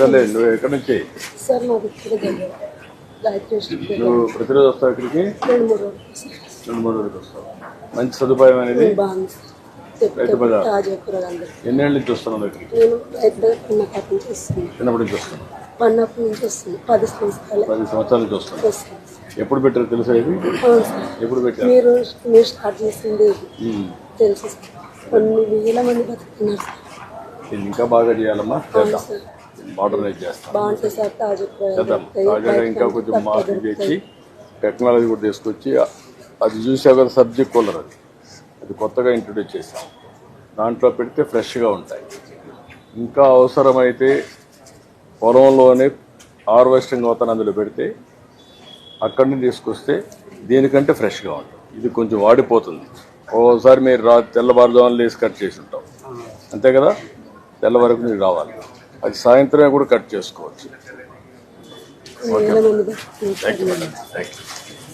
సర్లే నువ్వు ఎక్కడి నుంచి? సార్ మాది ఇక్కడ దగ్గర. నువ్వు ప్రతిరోజు వస్తావు ఇక్కడికి? రెండు మూడు రోజులు సార్ రెండు మూడు రోజులకు వస్తావు? మంచి సదుపాయం అనేది? బాగుంది. రైతు బజార్. తాజా కూరగాయలు ఎన్నేళ్ళ నుంచి వస్తున్నావు ఇక్కడికి? నేను రైతు దగ్గర చిన్నప్పటి నుంచి వస్తున్నాను. చిన్నప్పటి నుంచి వస్తున్నావు. పన్నప్పటి నుంచి వస్తున్నాను. పది సంవత్సరాలు. పది సంవత్సరాల నుంచి వస్తున్నావు. వస్తున్నాను. సార్. ఎప్పుడు పెట్టారు తెలుసా ఇది? అవును సార్. ఎప్పుడు పెట్టారు? మీరు మీరు స్టార్ట్ చేసింది ఉమ్. తెలుసు సార్. కొన్ని వేల మంది బతుకుతున్నారు సార్. దీన్ని ఇంకా బాగా చేయాలమ్మా? అవును చేద్దాం సార్. మోడర్నైజ్ చేస్తాం బాగుంటుంది సార్. తాజాగా ఇంకా కొంచెం దొరుకుతాయి. తెచ్చి టెక్నాలజీ కూడా తీసుకొచ్చి అది చూసావు కదా సబ్జెక్ట్ కూలర్ అది. అది కొత్తగా ఇంట్రొడ్యూస్ చేసాం దాంట్లో పెడితే ఫ్రెష్గా ఉంటాయి. ఇంకా అవసరమైతే పొలంలోనే హార్వెస్టింగ్ అవుతాను అందులో పెడితే అక్కడి నుంచి తీసుకొస్తే దీనికంటే ఫ్రెష్గా ఉంటుంది. ఇది కొంచెం వాడిపోతుంది. ఓసారి మీరు రా తెల్లవారుజామున లేసి కట్ చేసి ఉంటాం. అంతే కదా? తెల్ల వరకు మీరు రావాలి. అది సాయంత్రమే కూడా కట్ చేసుకోవచ్చు. బతుకుతున్నారు సార్. Thank you